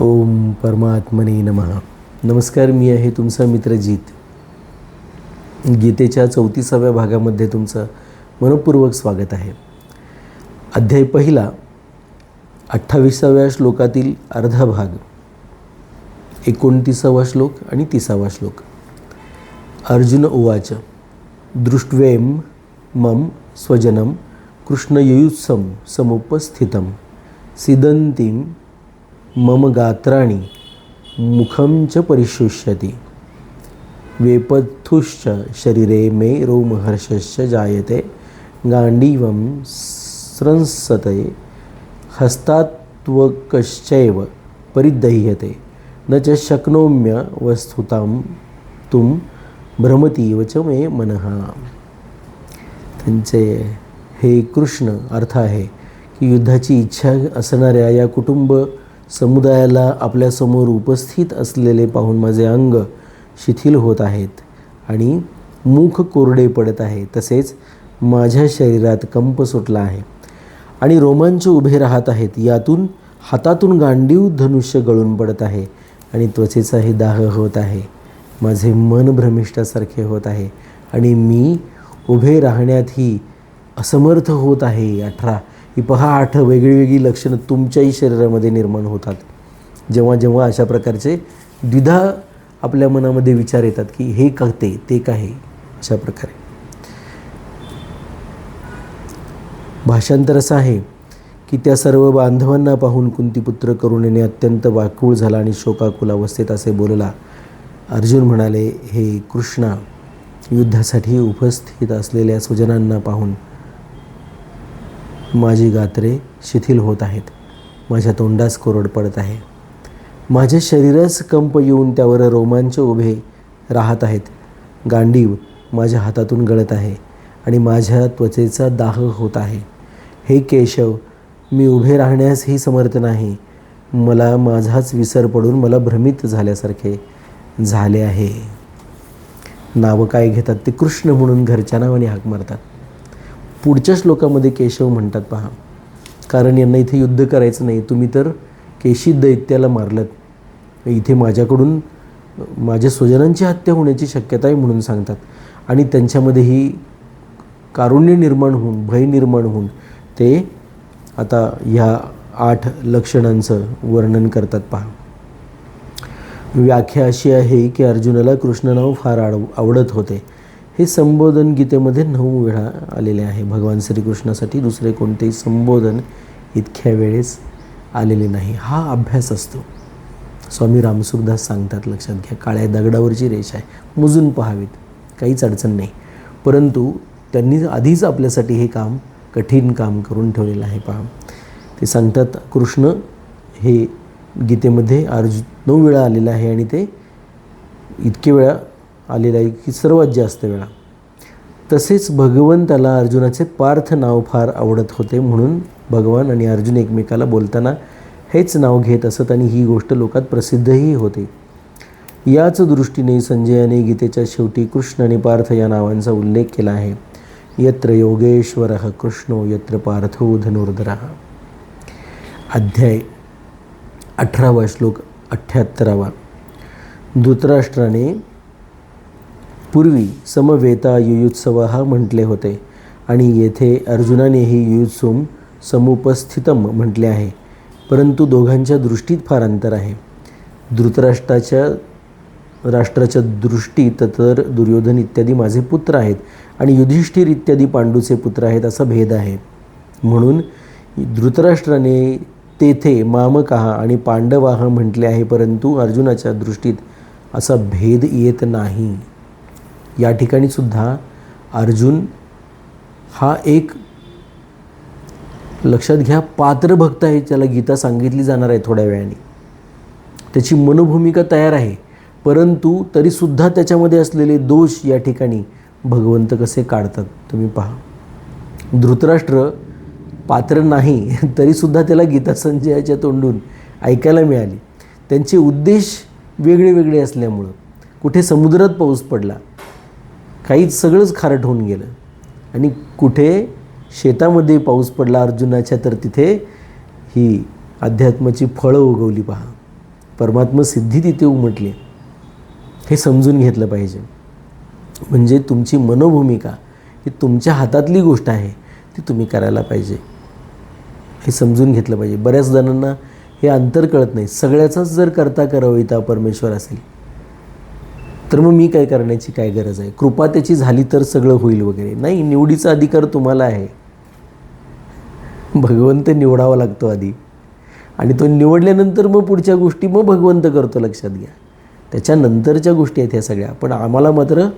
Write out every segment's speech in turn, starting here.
ओम परमात्मने नमः. नमस्कार मी आहे तुमचा मित्र जीत. गीतेच्या चौतीसाव्या भागामध्ये तुमचं मनपूर्वक स्वागत आहे. अध्याय पहिला अठ्ठावीसाव्या श्लोकातील अर्धा भाग. एकोणतीसावा श्लोक आणि तिसावा श्लोक. अर्जुन उवाच दृष्ट्वेम मम स्वजनम कृष्णयुयुत्सम समुपस्थितम सिदंतीम मम गात्राणि मुखं च परिशुष्यति। वेपथुश्च शरीरे मे रोमहर्षश्च जायते। गाण्डीवं स्रंसते। हस्तात्वकश्चैव परिदह्यते। न च शक्नोम्य वस्तुतां तुम भ्रमतीव च मे मनः। त्यांचे हे कृष्ण अर्थ आहे की युद्धाची इच्छा असणाऱ्या या कुटुंब समुदायाला आपल्यासमोर उपस्थित असलेले पाहून माझे अंग शिथिल होत आहेत आणि मुख कोरडे पडत आहे. तसेच माझ्या शरीरात कंप सुटला आहे. आणि रोमांच उभे राहत आहेत. यातून हातातून गांडीव धनुष्य गळून पडत आहे आणि त्वचेचाही दाह होत आहे. माझे मन भ्रमिष्ठासारखे होत आहे आणि मी उभे राहण्यातही असमर्थ होत आहे. अठरा की पहा आठ वेगळी वेगळी लक्षणं तुमच्याही शरीरामध्ये निर्माण होतात. जेव्हा जेव्हा अशा प्रकारचे द्विधा आपल्या मनामध्ये विचार येतात की हे करते ते काय अशा प्रकारे. भाषांतर असं आहे की त्या सर्व बांधवांना पाहून कुंतीपुत्र करुणेने अत्यंत वाकुळ झाला आणि शोकाकुल अवस्थेत असे बोलला अर्जुन म्हणाले हे कृष्णा युद्धासाठी उपस्थित असलेल्या स्वजनांना पाहून माझी गात्रे शिथिल होत आहेत. माझ्या तोंडास कोरड पडत आहे. माझे शरीरच कंप येऊन त्यावर रोमांच उभे राहत आहेत. गांडीव माझ्या हातातून गळत आहे आणि माझ्या त्वचेचा दाह होत आहे. हे केशव मी उभे राहण्यासही समर्थ नाही. मला माझाच विसर पडून मला भ्रमित झाल्यासारखे झाले आहे. नावं काय घेतात ते कृष्ण म्हणून घरच्या नावाने हाक मारतात. पुढच्या श्लोकामध्ये केशव म्हणतात पहा. कारण यांना इथे युद्ध करायचं नाही. तुम्ही तर केशी दैत्याला मारलं इथे माझ्याकडून माझ्या स्वजनांची हत्या होण्याची शक्यता आहे म्हणून सांगतात. आणि त्यांच्यामध्ये ही कारुण्य निर्माण होऊन भय निर्माण होऊन ते आता ह्या आठ लक्षणांचं वर्णन करतात पहा. व्याख्या अशी आहे की अर्जुनाला कृष्णनाव फार आव आवडत होते. हे संबोधन गीतेमध्ये नऊ वेळा आलेले आहे. भगवान श्रीकृष्णासाठी दुसरे कोणतेही संबोधन इतक्या वेळेस आलेले नाही. हा अभ्यास असतो. स्वामी रामसुखदास सांगतात लक्षात घ्या काळ्या दगडावरची रेष आहे. मुजून पहावीत. काहीच अडचण नाही. परंतु त्यांनी आधीच आपल्यासाठी हे काम कठीण काम करून ठेवलेलं आहे. पहा. ते सांगतात कृष्ण हे गीतेमध्ये अर्जुन नऊ वेळा आलेलं आहे आणि ते इतके वेळा आलेला आहे की सर्वात जास्त वेळा. तसेच भगवंताला अर्जुनाचे पार्थ नाव फार आवडत होते म्हणून भगवान आणि अर्जुन एकमेकाला बोलताना हेच नाव घेत असत आणि ही गोष्ट लोकात प्रसिद्धही होते. याच दृष्टीने संजयाने गीतेच्या शेवटी कृष्ण आणि पार्थ या नावांचा उल्लेख केला आहे. यत्र योगेश्वर कृष्णो यत्र पार्थो धनुर्धरा. अध्याय अठरावा श्लोक अठ्ठ्याहत्तरावा धृतराष्ट्राने पूर्वी समवेता युयुत्सव हा म्हटले होते आणि येथे अर्जुनानेही युयुत्सुम समुपस्थितम म्हटले आहे. परंतु दोघांच्या दृष्टीत फार अंतर आहे. धृतराष्ट्राच्या राष्ट्राच्या दृष्टीत तर दुर्योधन इत्यादी माझे पुत्र आहेत आणि युधिष्ठिर इत्यादी पांडूचे पुत्र आहेत असा भेद आहे. म्हणून धृतराष्ट्राने तेथे मामकाहा आणि पांडवाह म्हटले आहे परंतु अर्जुनाच्या दृष्टीत असा भेद येत नाही. या ठिकाणी सुद्धा अर्जुन हा एक लक्षात घ्या पात्र भक्त आहे ज्याला गीता सांगितली जाणार आहे थोड्या वेळाने. त्याची मनोभूमिका तयार आहे परंतु तरीसुद्धा त्याच्यामध्ये असलेले दोष या ठिकाणी भगवंत कसे काढतात तुम्ही पहा. धृतराष्ट्र पात्र नाही तरीसुद्धा त्याला गीता संजयाच्या तोंडून ऐकायला मिळाली. त्यांचे उद्देश वेगळे वेगळे असल्यामुळं कुठे समुद्रात पाऊस पडला काहीच सगळंच खारट होऊन गेलं. आणि कुठे शेतामध्ये पाऊस पडला अर्जुनाच्या तर तिथे ही अध्यात्माची फळं उगवली पहा. परमात्म सिद्धी तिथे उमटली. हे समजून घेतलं पाहिजे. म्हणजे तुमची मनोभूमिका ही तुमच्या हातातली गोष्ट आहे ती तुम्ही करायला पाहिजे. हे समजून घेतलं पाहिजे. बऱ्याच जणांना हे अंतर कळत नाही. सगळ्याचाच जर करता करविता परमेश्वर असेल तर मग मी काय करण्याची काय गरज आहे? कृपा त्याची झाली तर सगळं होईल वगैरे. नाही निवडीचा अधिकार तुम्हाला आहे. भगवंत निवडावा लागतो आधी. आणि तो निवडल्यानंतर मग पुढच्या गोष्टी मग भगवंत करतो लक्षात घ्या. त्याच्यानंतरच्या गोष्टी आहेत ह्या सगळ्या. पण आम्हाला मात्र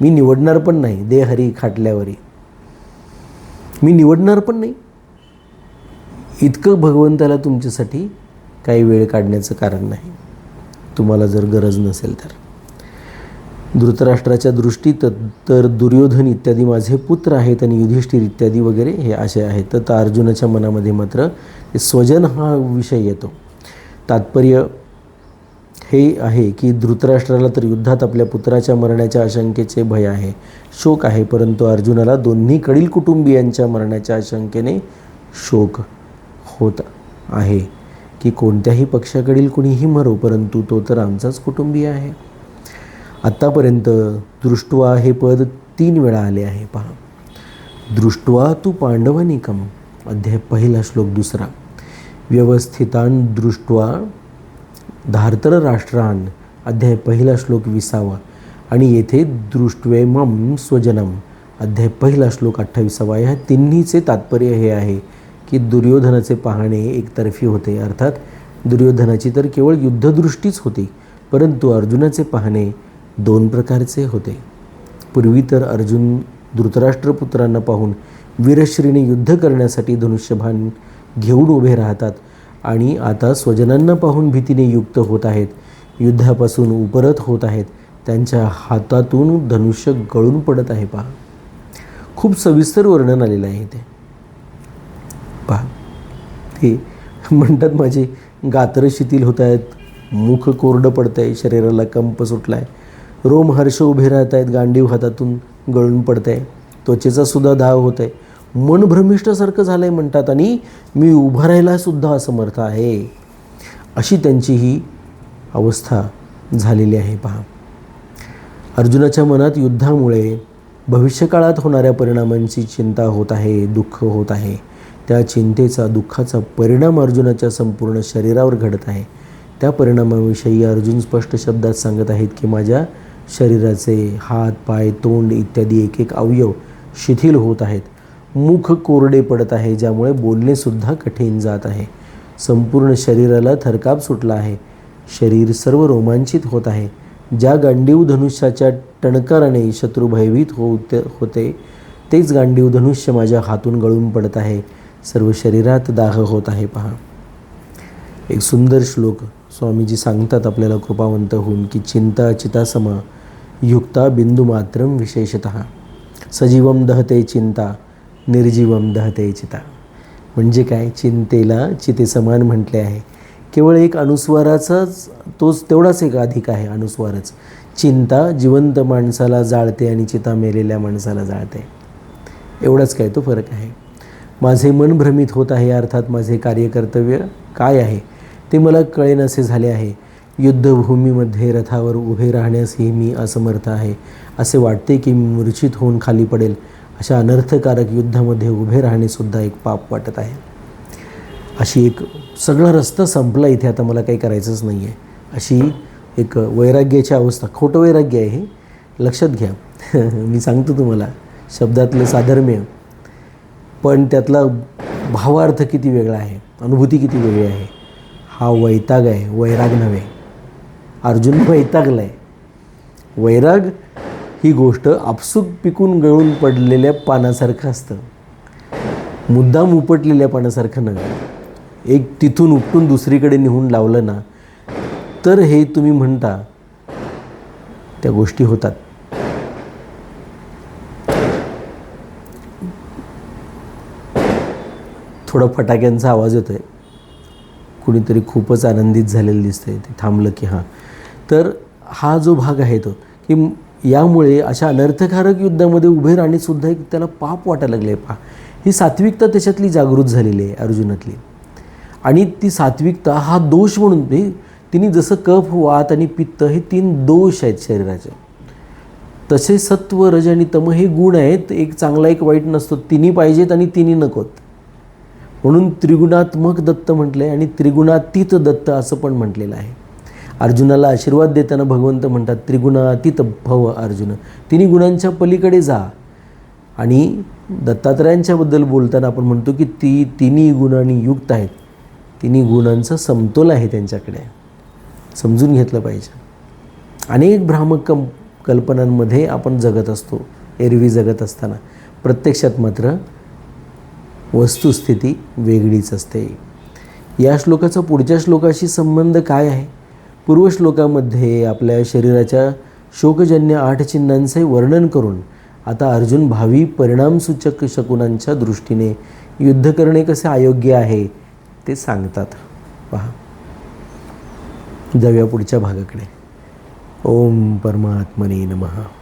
मी निवडणार पण नाही दे हरी खाटल्यावरी. मी निवडणार पण नाही. इतकं भगवंताला तुमच्यासाठी काही वेळ काढण्याचं कारण नाही. तुम्हाला जर गरज नसेल तर. धृतराष्ट्राच्या दृष्टीत तर दुर्योधन इत्यादी माझे पुत्र आहेत आणि युधिष्ठिर इत्यादी वगैरे हे असे आहेत. तर अर्जुनाच्या मनामध्ये मात्र स्वजन हा विषय येतो. तात्पर्य हे आहे की धृतराष्ट्राला तर युद्धात आपल्या पुत्राच्या मरण्याच्या आशंकेचे भय आहे शोक आहे परंतु अर्जुनाला दोन्हीकडील कुटुंबियांच्या मरण्याच्या आशंकेने शोक होत आहे की कोणत्याही पक्षाकडील कुणीही मरो परंतु तो तर आमचाच कुटुंबीय आहे. आत्तापर्यंत दृष्ट्वा हे पद तीन वेळा आले आहे. पहा. दृष्ट्वा तू पांडवनिकम अध्याय पहिला श्लोक दुसरा. व्यवस्थितान दृष्ट्वा धार्तर राष्ट्रान अध्याय पहिला श्लोक विसावा. आणि येथे दृष्ट्वे मम स्वजनम अध्याय पहिला श्लोक अठ्ठावीसावा. ह्या तिन्हीचे तात्पर्य हे आहे की दुर्योधनाचे पाहणे एकतर्फी होते. अर्थात दुर्योधनाची तर केवळ युद्धदृष्टीच होती परंतु अर्जुनाचे पाहणे दोन प्रकारचे होते. पूर्वी तर अर्जुन धृतराष्ट्रपुत्रांना पाहून वीरश्रीने युद्ध करण्यासाठी धनुष्यभान घेऊन उभे राहतात आणि आता स्वजनांना पाहून भीतीने युक्त होत आहेत. युद्धापासून उपरत होत आहेत. त्यांच्या हातातून धनुष्य गळून पडत आहे पहा. खूप सविस्तर वर्णन आलेलं आहे ते. पहा. ते म्हणतात माझे गात्र शिथिल होत आहेत. मुख कोरडं पडतं आहे शरीराला कंप सुटला आहे रोमहर्ष उभे राहत आहेत गांडीव हातातून गळून पडत आहे त्वचेचा सुद्धा दाव होत आहे मन भ्रमिष्ठासारखं झालं आहे म्हणतात आणि मी उभं राहायलासुद्धा असमर्थ आहे. अशी त्यांची ही अवस्था झालेली आहे पहा. अर्जुनाच्या मनात युद्धामुळे भविष्यकाळात होणाऱ्या परिणामांची चिंता होत आहे दुःख होत आहे. त्या चिंतेचा दुःखाचा परिणाम अर्जुनाच्या संपूर्ण शरीरावर घडत आहे. त्या परिणामाविषयी अर्जुन स्पष्ट शब्दात सांगत आहेत की माझ्या शरीराचे हात पाय तोंड इत्यादी एक एक अवयव शिथिल होत आहेत. मुख कोरडे पडत आहे ज्यामुळे बोलणेसुद्धा कठीण जात आहे. संपूर्ण शरीराला थरकाप सुटला आहे. शरीर सर्व रोमांचित होत आहे. ज्या गांडीव धनुष्याच्या टणकाराने शत्रू भयभीत होत होते तेच गांडीव धनुष्य माझ्या हातून गळून पडत आहे. सर्व शरीरात दाह होत आहे पहा. एक सुंदर श्लोक स्वामीजी सांगतात आपल्याला कृपावंत होऊन की चिंता चितासमा युक्ता बिंदुमात्रम विशेषत। सजीवम दहते चिंता निर्जीवम दहते चिता। म्हणजे काय? चिंतेला चिते समान म्हटले आहे। केवळ एक अनुस्वाराचाच तोच तेवढाच एक अधिक आहे अनुस्वारच। चिंता जिवंत माणसाला जाळते आणि चिता मेलेल्या माणसाला जाळते। एवढाच काय तो फरक आहे। माझे मन भ्रमित होत आहे अर्थात माझे कार्यकर्तव्य काय आहे? ते मला कळेनासे झाले आहे। युद्धभूमीमध्ये रथावर उभे राहण्यासही मी असमर्थ आहे. असे वाटते की मी मूर्छित होऊन खाली पडेल. अशा अनर्थकारक युद्धामध्ये उभे राहणेसुद्धा एक पाप वाटत आहे. अशी एक सगळा रस्ता संपला इथे आता मला काही करायचंच नाही आहे अशी एक वैराग्याची अवस्था खोटं वैराग्य आहे हे. लक्षात घ्या. मी सांगतो तुम्हाला शब्दातलं साधर्म्य. पण त्यातला भावार्थ किती वेगळा आहे अनुभूती किती वेगळी आहे. हा वैताग आहे वैराग नव्हे. अर्जुन वैतागला आहे वैराग ही गोष्ट आपसूक पिकून गळून पडलेल्या पानासारखं असतं. मुद्दाम उपटलेल्या पानासारखं नव्हे. एक तिथून उपटून दुसरीकडे निहून लावलं ना तर हे तुम्ही म्हणता त्या गोष्टी होतात. थोडा फटाक्यांचा आवाज येतो आहे कुणीतरी खूपच आनंदित झालेलं दिसतंय. ते थांबलं की हां. तर हा जो भाग आहे तो की यामुळे अशा अनर्थकारक युद्धामध्ये उभे राहणेसुद्धा एक त्याला पाप वाटायला लागले. पहा ही सात्विकता त्याच्यातली जागृत झालेली आहे अर्जुनातली. आणि ती सात्विकता हा दोष म्हणून ती तिने जसं कफ वात आणि पित्त हे तीन दोष आहेत शरीराचे. तसे सत्व रज आणि तम हे गुण आहेत एक चांगला एक वाईट नसतो तिन्ही पाहिजेत आणि तिन्ही नकोत. म्हणून त्रिगुणात्मक दत्त म्हटलं आहे आणि त्रिगुणातीत दत्त असं पण म्हटलेलं आहे. अर्जुनाला आशीर्वाद देताना भगवंत म्हणतात त्रिगुणातीत भव अर्जुन तिन्ही गुणांच्या पलीकडे जा. आणि दत्तात्रयांच्याबद्दल बोलताना आपण म्हणतो की ती तिन्ही गुणांनी युक्त आहेत. तिन्ही गुणांचा समतोल आहे त्यांच्याकडे. समजून घेतलं पाहिजे. अनेक भ्रामक कं कल्पनांमध्ये आपण जगत असतो एरवी जगत असताना. प्रत्यक्षात मात्र वस्तुस्थिती वेगळीच असते. या श्लोकाचा पुढच्या श्लोकाशी संबंध काय आहे? पूर्वश्लोकामध्ये आपल्या शरीराच्या शोकजन्य आठ चिन्हांचे वर्णन करून आता अर्जुन भावी परिणामसूचक शकुनांच्या दृष्टीने युद्ध करणे कसे अयोग्य आहे ते सांगतात. पहा. जाऊया पुढच्या भागाकडे. ओम परमात्मने नमः.